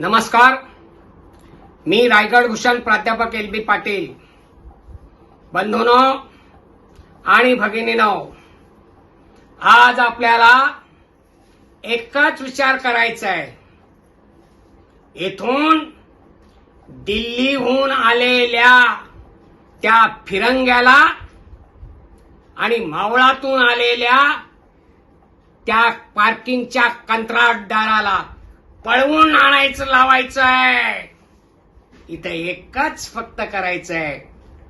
नमस्कार. मी रायगड भूषण प्राध्यापक एल बी पाटील. बंधून आणि भगिनीनो आज आपल्याला एकच विचार करायचा आहे. येथून दिल्लीहून आलेल्या त्या फिरंग्याला आणि मावळातून आलेल्या त्या पार्किंगच्या कंत्राटदाराला पळवून आणायचं लावायचं आहे इथं एकच फक्त करायचंय.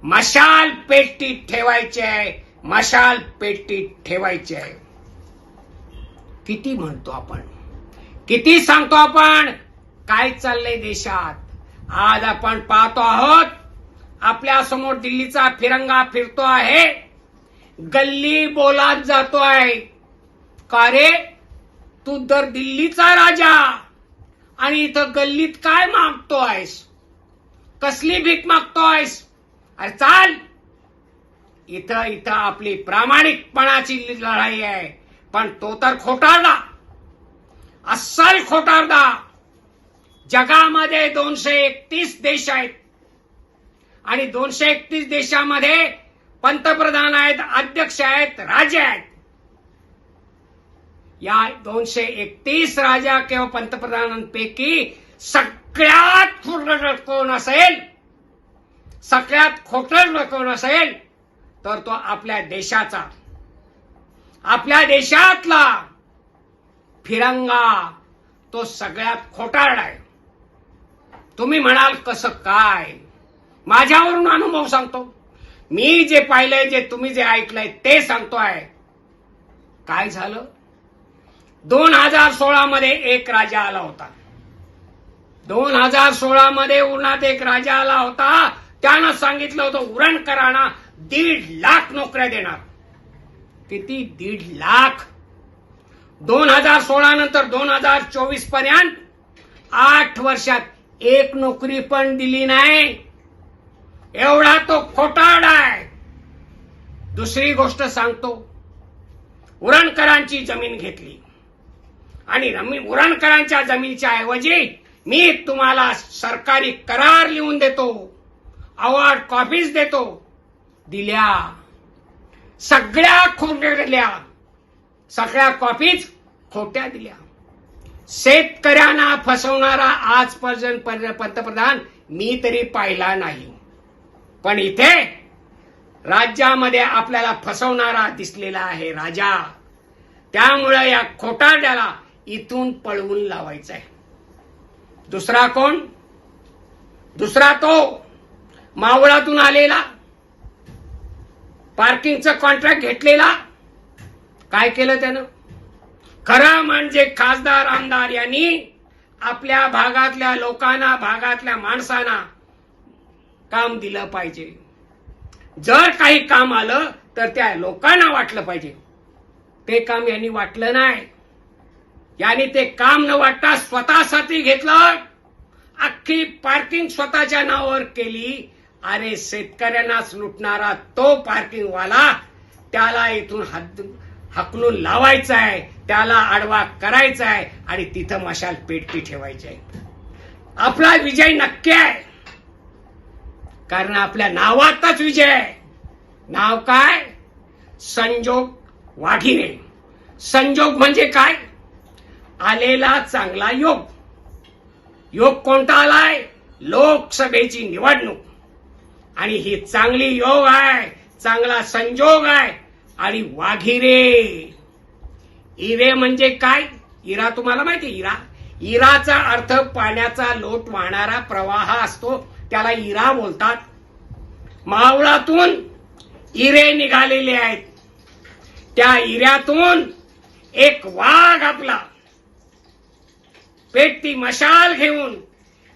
मशाल पेटीत ठेवायची आहे मशाल पेटीत ठेवायची आहे किती म्हणतो आपण? किती सांगतो आपण? काय चाललंय देशात? आज आपण पाहतो आहोत आपल्यासमोर दिल्लीचा फिरंगा फिरतो आहे. गल्ली बोलात जातो आहे का रे? तू तर दिल्लीचा राजा. आणि इथं गल्लीत काय मागतो आहेस कसली भीक मागतो आहेस अरे चाल! इथं इथं आपली प्रामाणिकपणाची लढाई आहे. पण तो तर खोटारदा अस्सल खोटारदा जगामध्ये दोनशे एकतीस देश आहेत. आणि दोनशे एकतीस देशामध्ये पंतप्रधान आहेत अध्यक्ष आहेत राजे आहेत. या दोनशे एकतीस राजा किंवा पंतप्रधानांपैकी सगळ्यात खोटं कोण असेल सगळ्यात खोटं कोण असेल तर तो आपल्या देशाचा. आपल्या देशातला फिरंगा तो सगळ्यात खोटारडा आहे तुम्ही म्हणाल कसं काय? माझ्यावरून अनुभव सांगतो. मी जे पाहिलंय जे तुम्ही जे ऐकलंय ते सांगतो आहे काय झालं? दोन हजार सोळा मध्ये एक राजा आला होता. दोन हजार सोळा मध्ये उन्हात एक राजा आला होता. त्यानं सांगितलं होतं उरणकरांना दीड लाख नोकऱ्या देणार. किती? दीड लाख. दोन हजार सोळा नंतर दोन हजार चोवीसपर्यंत आठ वर्षात एक नोकरी पण दिली नाही. एवढा तो खोटाड आहे. दुसरी गोष्ट सांगतो. उरणकरांची जमीन घेतली. आणि रमी- उरणकरांच्या जमिनीच्या ऐवजी मी तुम्हाला सरकारी करार लिहून देतो अवॉर्ड कॉपीज देतो दिल्या. सगळ्या खोट्या दिल्या. सगळ्या कॉपीज खोट्या दिल्या. शेतकऱ्यांना फसवणारा आजपर्यंत पंतप्रधान मी तरी पाहिला नाही. पण इथे राज्यामध्ये आपल्याला फसवणारा दिसलेला आहे राजा. त्यामुळे या खोटारड्याला इथून पळवून लावायचा आहे दुसरा कोण? दुसरा तो मावळातून आलेला. पार्किंगचं कॉन्ट्रॅक्ट घेतलेला. काय केलं त्यानं? खरं म्हणजे खासदार आमदार यांनी आपल्या भागातल्या लोकांना भागातल्या माणसांना काम दिलं पाहिजे. जर काही काम आलं तर त्या लोकांना वाटलं पाहिजे. ते काम यांनी वाटलं नाही. यांनी ते काम न वाटता स्वतःसाठी घेतलं. अख्खी पार्किंग स्वतःच्या नावावर केली. अरे शेतकऱ्यांनाच लुटणारा तो पार्किंगवाला त्याला इथून हद हकलून लावायचा आहे त्याला आडवा करायचा आहे आणि तिथं मशाल पेटती ठेवायची आहे आपला विजय नक्की आहे कारण आपल्या नावातच विजय. आहे नाव काय? संजोग वाढीने संजोग म्हणजे काय? आलेला चांगला योग. योग कोणता आलाय? लोकसभेची निवडणूक. आणि ही चांगली योग आहे चांगला संजोग आहे आणि वाघिरे. इरे म्हणजे काय? इरा तुम्हाला माहिती इरा. इराचा अर्थ पाण्याचा लोट वाहणारा प्रवाह असतो. त्याला इरा बोलतात. मावळातून इरे निघालेले आहेत. त्या इऱ्यातून एक वाघ पेटती मशाल घेऊन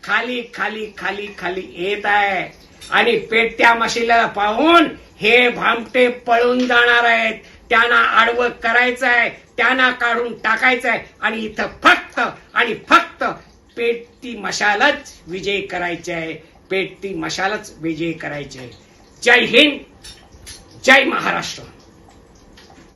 खाली खाली खाली खाली येत आहे. आणि पेटत्या मशिला पाहून हे भामटे पळून जाणार आहेत. त्यांना आडवं करायचं आहे. त्यांना काढून टाकायचं आहे. आणि इथं फक्त आणि फक्त पेटती मशालच विजय करायचे आहे. पेटती मशालच विजय करायचे आहे. जय हिंद जय महाराष्ट्र.